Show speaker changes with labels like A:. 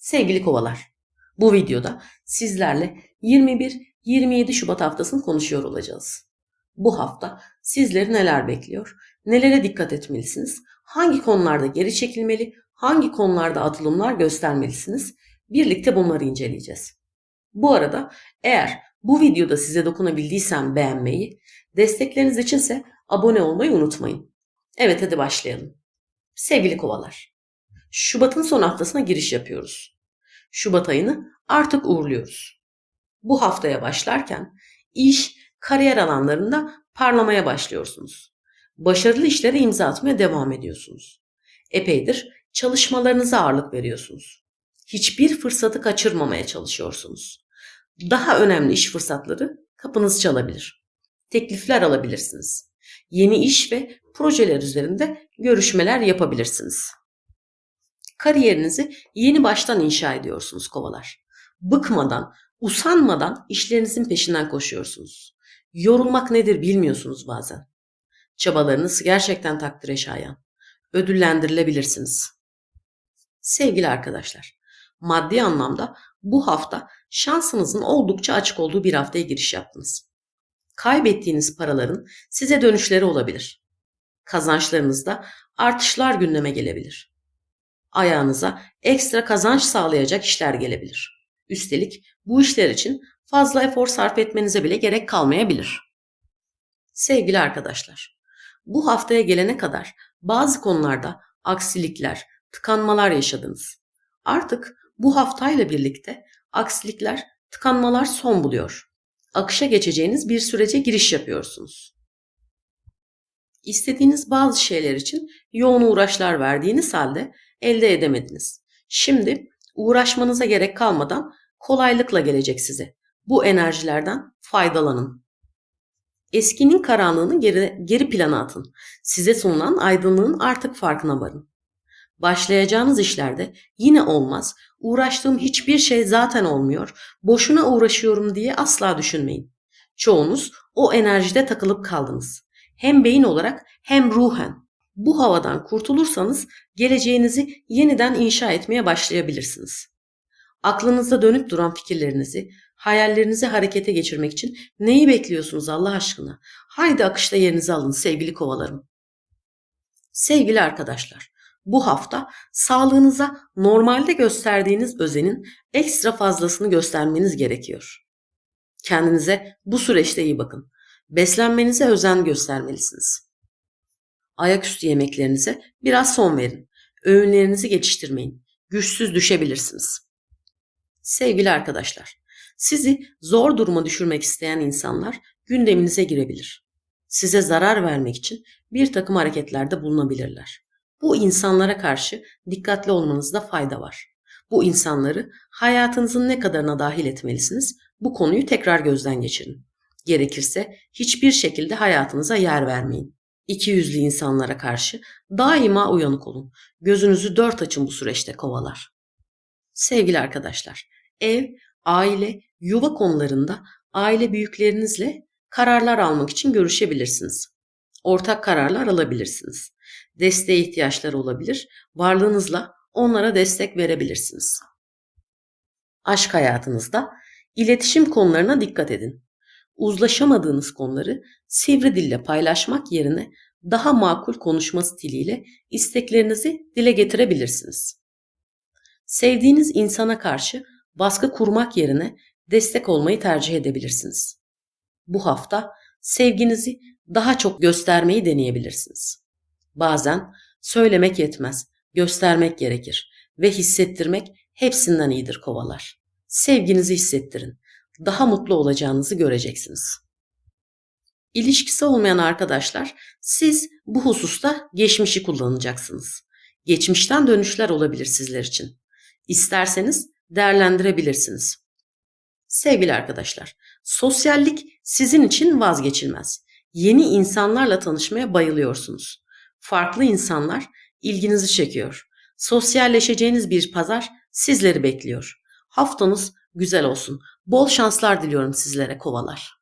A: Sevgili kovalar, bu videoda sizlerle 21-27 Şubat haftasını konuşuyor olacağız. Bu hafta sizleri neler bekliyor? Nelere dikkat etmelisiniz? Hangi konularda geri çekilmeli? Hangi konularda atılımlar göstermelisiniz? Birlikte bunları inceleyeceğiz. Bu arada eğer bu videoda size dokunabildiysem beğenmeyi, destekleriniz içinse abone olmayı unutmayın. Evet hadi başlayalım. Sevgili kovalar, Şubat'ın son haftasına giriş yapıyoruz. Şubat ayını artık uğurluyoruz. Bu haftaya başlarken iş, kariyer alanlarında parlamaya başlıyorsunuz. Başarılı işlere imza atmaya devam ediyorsunuz. Epeydir çalışmalarınıza ağırlık veriyorsunuz. Hiçbir fırsatı kaçırmamaya çalışıyorsunuz. Daha önemli iş fırsatları kapınız çalabilir. Teklifler alabilirsiniz. Yeni iş ve projeler üzerinde görüşmeler yapabilirsiniz. Kariyerinizi yeni baştan inşa ediyorsunuz kovalar. Bıkmadan, usanmadan işlerinizin peşinden koşuyorsunuz. Yorulmak nedir bilmiyorsunuz bazen. Çabalarınız gerçekten takdire şayan. Ödüllendirilebilirsiniz. Sevgili arkadaşlar, maddi anlamda bu hafta şansınızın oldukça açık olduğu bir haftaya giriş yaptınız. Kaybettiğiniz paraların size dönüşleri olabilir. Kazançlarınızda artışlar gündeme gelebilir. Ayağınıza ekstra kazanç sağlayacak işler gelebilir. Üstelik bu işler için fazla efor sarf etmenize bile gerek kalmayabilir. Sevgili arkadaşlar, bu haftaya gelene kadar bazı konularda aksilikler, tıkanmalar yaşadınız. Artık bu haftayla birlikte aksilikler, tıkanmalar son buluyor. Akışa geçeceğiniz bir sürece giriş yapıyorsunuz. İstediğiniz bazı şeyler için yoğun uğraşlar verdiğiniz halde elde edemediniz. Şimdi uğraşmanıza gerek kalmadan kolaylıkla gelecek size. Bu enerjilerden faydalanın. Eskinin karanlığını geri, geri plana atın. Size sunulan aydınlığın artık farkına varın. Başlayacağınız işlerde yine olmaz, uğraştığım hiçbir şey zaten olmuyor, boşuna uğraşıyorum diye asla düşünmeyin. Çoğunuz o enerjide takılıp kaldınız. Hem beyin olarak hem ruhen. Bu havadan kurtulursanız geleceğinizi yeniden inşa etmeye başlayabilirsiniz. Aklınızda dönüp duran fikirlerinizi, hayallerinizi harekete geçirmek için neyi bekliyorsunuz Allah aşkına? Haydi akışta yerinizi alın sevgili kovalarım. Sevgili arkadaşlar, bu hafta sağlığınıza normalde gösterdiğiniz özenin ekstra fazlasını göstermeniz gerekiyor. Kendinize bu süreçte iyi bakın. Beslenmenize özen göstermelisiniz. Ayaküstü yemeklerinize biraz son verin. Öğünlerinizi geçiştirmeyin. Güçsüz düşebilirsiniz. Sevgili arkadaşlar, sizi zor duruma düşürmek isteyen insanlar gündeminize girebilir. Size zarar vermek için bir takım hareketlerde bulunabilirler. Bu insanlara karşı dikkatli olmanızda fayda var. Bu insanları hayatınızın ne kadarına dahil etmelisiniz? Bu konuyu tekrar gözden geçirin. Gerekirse hiçbir şekilde hayatınıza yer vermeyin. İki yüzlü insanlara karşı daima uyanık olun. Gözünüzü dört açın bu süreçte kovalar. Sevgili arkadaşlar, ev, aile, yuva konularında aile büyüklerinizle kararlar almak için görüşebilirsiniz. Ortak kararlar alabilirsiniz. Desteğe ihtiyaçları olabilir. Varlığınızla onlara destek verebilirsiniz. Aşk hayatınızda iletişim konularına dikkat edin. Uzlaşamadığınız konuları sivri dille paylaşmak yerine daha makul konuşma stiliyle isteklerinizi dile getirebilirsiniz. Sevdiğiniz insana karşı baskı kurmak yerine destek olmayı tercih edebilirsiniz. Bu hafta sevginizi daha çok göstermeyi deneyebilirsiniz. Bazen söylemek yetmez, göstermek gerekir ve hissettirmek hepsinden iyidir kovalar. Sevginizi hissettirin. Daha mutlu olacağınızı göreceksiniz. İlişkisi olmayan arkadaşlar siz bu hususta geçmişi kullanacaksınız. Geçmişten dönüşler olabilir sizler için. İsterseniz değerlendirebilirsiniz. Sevgili arkadaşlar, sosyallik sizin için vazgeçilmez. Yeni insanlarla tanışmaya bayılıyorsunuz. Farklı insanlar ilginizi çekiyor. Sosyalleşeceğiniz bir pazar sizleri bekliyor. Haftanız güzel olsun. Bol şanslar diliyorum sizlere kovalar.